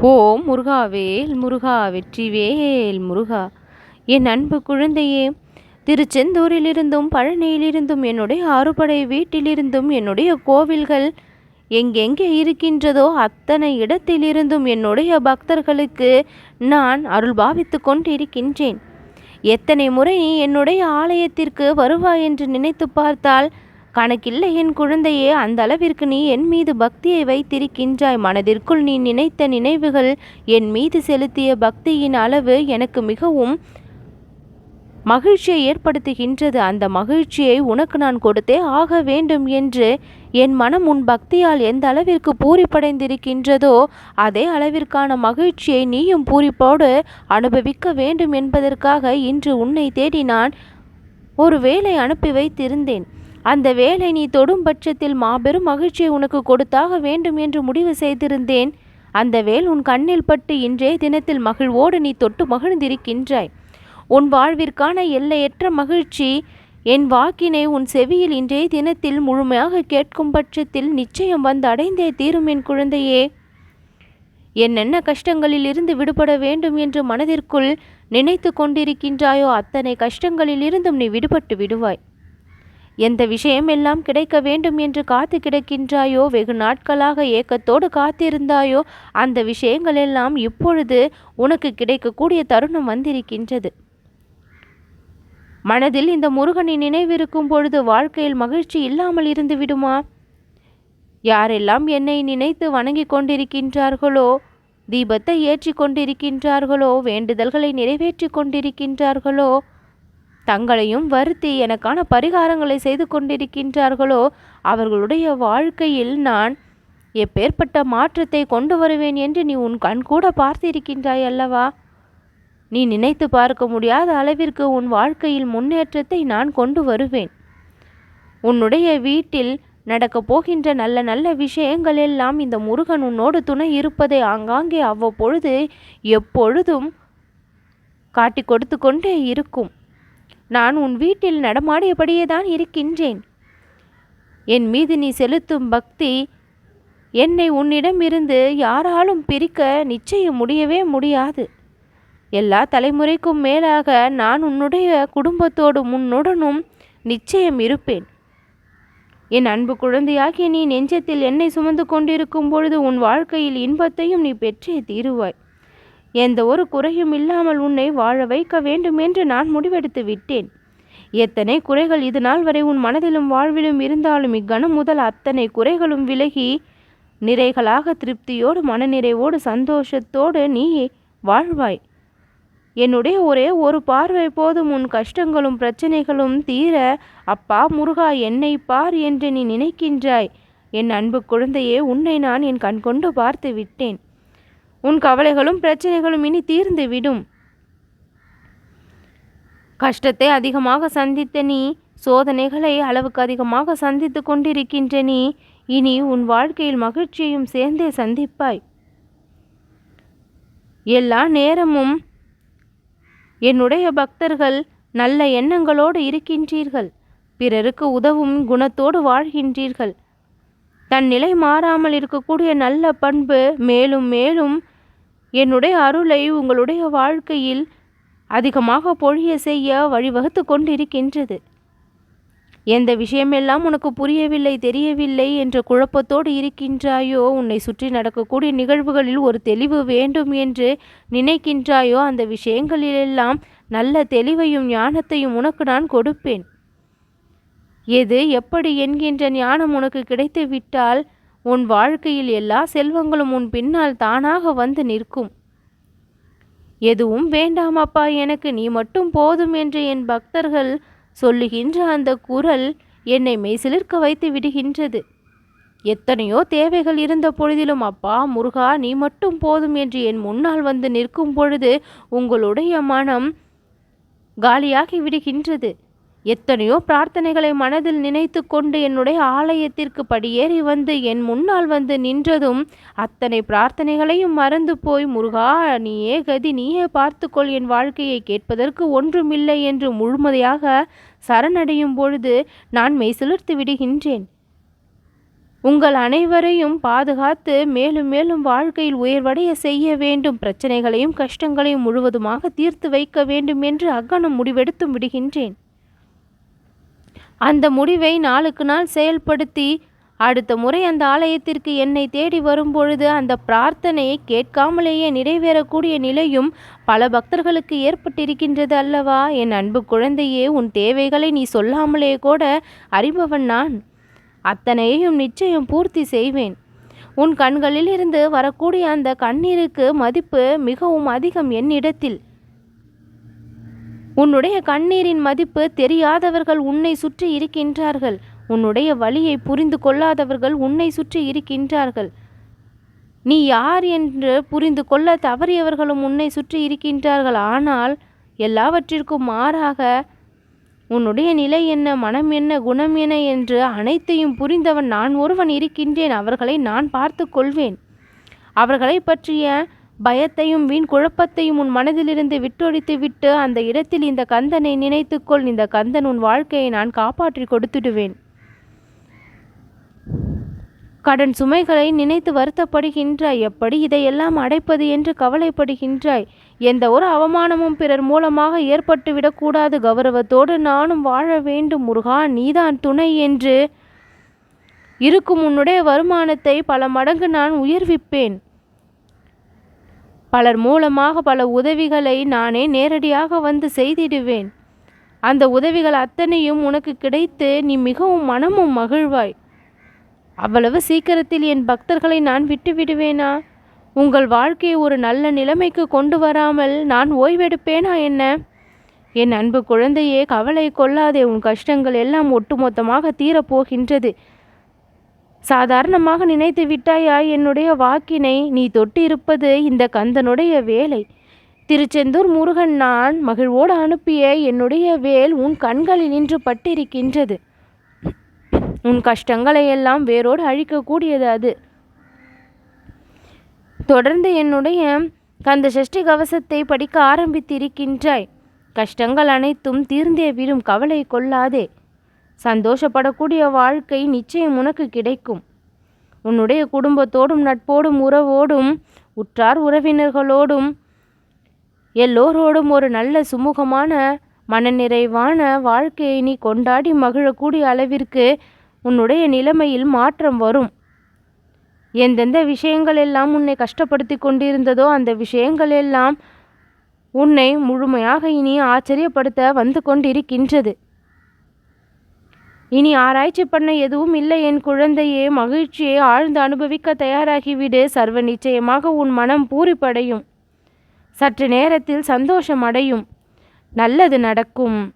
ஓம் முருகாவேல் முருகா வெற்றிவேல் முருகா. என் அன்பு குழந்தையே திருச்செந்தூரிலிருந்தும் பழனியிலிருந்தும் என்னுடைய ஆறுபடை வீட்டிலிருந்தும் என்னுடைய கோவில்கள் எங்கெங்கே இருக்கின்றதோ அத்தனை இடத்திலிருந்தும் என்னுடைய பக்தர்களுக்கு நான் அருள் பாவித்து கொண்டிருக்கின்றேன். எத்தனை முறை என்னுடைய ஆலயத்திற்கு வருவாய் என்று நினைத்து பார்த்தால் கணக்கில்லை. என் குழந்தையே அந்த அளவிற்கு நீ என் மீது பக்தியை வைத்திருக்கின்றாய். மனதிற்குள் நீ நினைத்த நினைவுகள் என் மீது செலுத்திய பக்தியின் அளவு எனக்கு மிகவும் மகிழ்ச்சியை ஏற்படுத்துகின்றது. அந்த மகிழ்ச்சியை உனக்கு நான் கொடுத்தே ஆக வேண்டும் என்று என் மனம் உன் பக்தியால் எந்த அளவிற்கு பூரிப்படைந்திருக்கின்றதோ அதே அளவிற்கான மகிழ்ச்சியை நீயும் பூரிப்போடு அனுபவிக்க வேண்டும் என்பதற்காக இன்று உன்னை தேடி நான் ஒரு வேலை அனுப்பி வைத்திருந்தேன். அந்த வேலை நீ தொடும் பட்சத்தில் மாபெரும் மகிழ்ச்சியை உனக்கு கொடுத்தாக வேண்டும் என்று முடிவு செய்திருந்தேன். அந்த வேல் உன் கண்ணில் பட்டு இன்றைய தினத்தில் மகிழ்வோடு நீ தொட்டு மகிழ்ந்திருக்கின்றாய். உன் வாழ்விற்கான எல்லையற்ற மகிழ்ச்சி என் வாக்கினை உன் செவியில் இன்றைய தினத்தில் முழுமையாக கேட்கும் பட்சத்தில் நிச்சயம் வந்து அடைந்தே தீரும் என் குழந்தையே. என்னென்ன கஷ்டங்களில் இருந்து விடுபட வேண்டும் என்று மனதிற்குள் நினைத்து கொண்டிருக்கின்றாயோ அத்தனை கஷ்டங்களில் இருந்தும் நீ விடுபட்டு விடுவாய். எந்த விஷயம் எல்லாம் கிடைக்க வேண்டும் என்று காத்து கிடக்கின்றாயோ வெகு நாட்களாக ஏக்கத்தோடு காத்திருந்தாயோ அந்த விஷயங்கள் எல்லாம் இப்பொழுது உனக்கு கிடைக்கக்கூடிய தருணம் வந்திருக்கின்றது. மனதில் இந்த முருகனின் நினைவிருக்கும் பொழுது வாழ்க்கையில் மகிழ்ச்சி இல்லாமல் இருந்து விடுமா? யாரெல்லாம் என்னை நினைத்து வணங்கி கொண்டிருக்கின்றார்களோ தீபத்தை ஏற்றி கொண்டிருக்கின்றார்களோ வேண்டுதல்களை நிறைவேற்றி கொண்டிருக்கின்றார்களோ தங்களையும் வருத்தி எனக்கான பரிகாரங்களை செய்து கொண்டிருக்கின்றார்களோ அவர்களுடைய வாழ்க்கையில் நான் எப்பேற்பட்ட மாற்றத்தை கொண்டு வருவேன் என்று நீ உன் கண் கூட பார்த்திருக்கின்றாய் அல்லவா? நீ நினைத்து பார்க்க முடியாத அளவிற்கு உன் வாழ்க்கையில் முன்னேற்றத்தை நான் கொண்டு வருவேன். உன்னுடைய வீட்டில் நடக்கப் போகின்ற நல்ல நல்ல விஷயங்கள் எல்லாம் இந்த முருகன் உன்னோடு துணை இருப்பதை ஆங்காங்கே அவ்வப்பொழுது எப்பொழுதும் காட்டி கொடுத்து கொண்டே இருக்கும். நான் உன் வீட்டில் நடமாடியபடியே தான் இருக்கின்றேன். என் மீது நீ செலுத்தும் பக்தி என்னை உன்னிடமிருந்து யாராலும் பிரிக்க நிச்சயம் முடியவே முடியாது. எல்லா தலைமுறைக்கும் மேலாக நான் உன்னுடைய குடும்பத்தோடும் உன்னுடனும் நிச்சயம் இருப்பேன். என் அன்பு குழந்தையாகிய நீ நெஞ்சத்தில் என்னை சுமந்து கொண்டிருக்கும் பொழுது உன் வாழ்க்கையில் இன்பத்தையும் நீ பெற்றே தீருவாய். எந்த ஒரு குறையும் இல்லாமல் உன்னை வாழ வைக்க வேண்டும் என்று நான் முடிவெடுத்து விட்டேன். எத்தனை குறைகள் இது நாள் வரை உன் மனதிலும் வாழ்விலும் இருந்தாலும் இக்கணம் முதல் அத்தனை குறைகளும் விலகி நிறைகளாக திருப்தியோடு மனநிறைவோடு சந்தோஷத்தோடு நீ வாழ்வாய். என்னுடைய ஒரே ஒரு பார்வை போதும் உன் கஷ்டங்களும் பிரச்சனைகளும் தீர அப்பா முருகா என்னை பார் என்று நீ நினைக்கின்றாய். என் அன்பு குழந்தையே உன்னை நான் என் கண்கொண்டு பார்த்து விட்டேன். உன் கவலைகளும் பிரச்சனைகளும் இனி தீர்ந்து விடும் கஷ்டத்தை அதிகமாக சந்தித்த நீ சோதனைகளை அளவுக்கு அதிகமாக சந்தித்து கொண்டிருக்கின்ற நீ இனி உன் வாழ்க்கையில் மகிழ்ச்சியையும் சேர்ந்தே சந்திப்பாய். எல்லா நேரமும் என்னுடைய பக்தர்கள் நல்ல எண்ணங்களோடு இருக்கின்றீர்கள். பிறருக்கு உதவும் குணத்தோடு வாழ்கின்றீர்கள். தன் நிலை மாறாமல் இருக்கக்கூடிய நல்ல பண்பு மேலும் மேலும் என்னுடைய அருளை உங்களுடைய வாழ்க்கையில் அதிகமாக பொழிய செய்ய வழிவகுத்து கொண்டிருக்கின்றது. எந்த விஷயமெல்லாம் உனக்கு புரியவில்லை தெரியவில்லை என்ற குழப்பத்தோடு இருக்கின்றாயோ உன்னை சுற்றி நடக்கக்கூடிய நிகழ்வுகளில் ஒரு தெளிவு வேண்டும் என்று நினைக்கின்றாயோ அந்த விஷயங்களிலெல்லாம் நல்ல தெளிவையும் ஞானத்தையும் உனக்கு நான் கொடுப்பேன். எது எப்படி என்கின்ற ஞானம் உனக்கு கிடைத்து விட்டால் உன் வாழ்க்கையில் எல்லா செல்வங்களும் உன் பின்னால் தானாக வந்து நிற்கும். எதுவும் வேண்டாம் அப்பா எனக்கு நீ மட்டும் போதும் என்று என் பக்தர்கள் சொல்லுகின்ற அந்த குரல் என்னை மெய்சிலிர்க்க வைத்து விடுகின்றது. எத்தனையோ தேவைகள் இருந்த பொழுதிலும் அப்பா முருகா நீ மட்டும் போதும் என்று என் முன்னால் வந்து நிற்கும் பொழுது உங்களுடைய மனம் காலியாகி விடுகின்றது. எத்தனையோ பிரார்த்தனைகளை மனதில் நினைத்து கொண்டு என்னுடைய ஆலயத்திற்கு படியேறி வந்து என் முன்னால் வந்து நின்றதும் அத்தனை பிரார்த்தனைகளையும் மறந்து போய் முருகா நீயே கதி நீயே பார்த்துக்கொள் என் வாழ்க்கையை கேட்பதற்கு ஒன்றுமில்லை என்று முழுமதையாக சரணடையும் பொழுது நான் மெய்சிலிர்த்து விடுகின்றேன். உங்கள் அனைவரையும் பாதுகாத்து மேலும் மேலும் வாழ்க்கையில் உயர்வடைய செய்ய வேண்டும். பிரச்சனைகளையும் கஷ்டங்களையும் முழுவதுமாக தீர்த்து வைக்க வேண்டும் என்று அக்கணம் முடிவெடுத்தும் விடுகின்றேன். அந்த முடிவை நாளுக்கு நாள் செயல்படுத்தி அடுத்த முறை அந்த ஆலயத்திற்கு என்னை தேடி வரும்பொழுது அந்த பிரார்த்தனையை கேட்காமலேயே நிறைவேறக்கூடிய நிலையும் பல பக்தர்களுக்கு ஏற்பட்டிருக்கின்றது அல்லவா? என் அன்பு குழந்தையே உன் தேவைகளை நீ சொல்லாமலே கூட அறிபவன் நான். அத்தனையையும் நிச்சயம் பூர்த்தி செய்வேன். உன் கண்களில் இருந்து வரக்கூடிய அந்த கண்ணீருக்கு மதிப்பு மிகவும் அதிகம் என்னிடத்தில். உன்னுடைய கண்ணீரின் மதிப்பு தெரியாதவர்கள் உன்னை சுற்றி இருக்கின்றார்கள். உன்னுடைய வழியை புரிந்து கொள்ளாதவர்கள் உன்னை சுற்றி இருக்கின்றார்கள். நீ யார் என்று புரிந்து கொள்ள தவறியவர்களும் உன்னை சுற்றி இருக்கின்றார்கள். ஆனால் எல்லாவற்றிற்கும் மாறாக உன்னுடைய நிலை என்ன மனம் என்ன குணம் என்ன என்று அனைத்தையும் புரிந்தவன் நான் ஒருவன் இருக்கின்றேன். அவர்களை நான் பார்த்து கொள்வேன். அவர்களை பற்றிய பயத்தையும் வீண் குழப்பத்தையும் உன் மனதிலிருந்து விட்டொழித்து விட்டு அந்த இடத்தில் இந்த கந்தனை நினைத்துக்கொள். இந்த கந்தன் உன் வாழ்க்கையை நான் காப்பாற்றி கொடுத்துடுவேன். கடன் சுமைகளை நினைத்து வருத்தப்படுகின்றாய். எப்படி இதையெல்லாம் அடைப்பது என்று கவலைப்படுகின்றாய். எந்த ஒரு அவமானமும் பிறர் மூலமாக ஏற்பட்டுவிடக்கூடாது கௌரவத்தோடு நானும் வாழ வேண்டும். முருகா நீதான் துணை என்று இருக்கும் உன்னுடைய வருமானத்தை பல மடங்கு நான் உயர்விப்பேன். பலர் மூலமாக பல உதவிகளை நானே நேரடியாக வந்து செய்திடுவேன். அந்த உதவிகள் அத்தனையும் உனக்கு கிடைத்து நீ மிகவும் மனமும் மகிழ்வாய். அவ்வளவு சீக்கிரத்தில் என் பக்தர்களை நான் விட்டு விடுவேனா? உங்கள் வாழ்க்கையை ஒரு நல்ல நிலைமைக்கு கொண்டு வராமல் நான் ஓய்வெடுப்பேனா என்ன? என் அன்பு குழந்தையே கவலை கொள்ளாதே. உன் கஷ்டங்கள் எல்லாம் ஒட்டுமொத்தமாக தீரப்போகின்றது. சாதாரணமாக நினைத்து விட்டாயா என்னுடைய வாக்கினை? நீ தொட்டிருப்பது இந்த கந்தனுடைய வேலை. திருச்செந்தூர் முருகன் நான் மகிழ்வோடு அனுப்பிய என்னுடைய வேல் உன் கண்களில் நின்று பட்டிருக்கின்றது. உன் கஷ்டங்களை எல்லாம் வேரோடு அழிக்கக்கூடியது அது. தொடர்ந்து என்னுடைய கந்த சஷ்டி கவசத்தை படிக்க ஆரம்பித்திருக்கின்றாய். கஷ்டங்கள் அனைத்தும் தீர்ந்தே விடும் கவலை கொள்ளாதே. சந்தோஷப்படக்கூடிய வாழ்க்கை நிச்சயம் உனக்கு கிடைக்கும். உன்னுடைய குடும்பத்தோடும் நட்போடும் உறவோடும் உற்றார் உறவினர்களோடும் எல்லோரோடும் ஒரு நல்ல சுமூகமான மனநிறைவான வாழ்க்கையை நீ கொண்டாடி மகிழக்கூடிய அளவிற்கு உன்னுடைய நிலைமையில் மாற்றம் வரும். எந்தெந்த விஷயங்கள் எல்லாம் உன்னை கஷ்டப்படுத்தி கொண்டிருந்ததோ அந்த விஷயங்கள் எல்லாம் உன்னை முழுமையாக இனி ஆச்சரியப்படுத்த வந்து கொண்டிருக்கின்றது. இனி ஆராய்ச்சி பண்ண எதுவும் இல்லை. என் குழந்தையே மகிழ்ச்சியை ஆழ்ந்து அனுபவிக்க தயாராகிவிடு. சர்வ நிச்சயமாக உன் மனம் பூரிப்படையும். சற்று நேரத்தில் சந்தோஷம் அடையும். நல்லது நடக்கும்.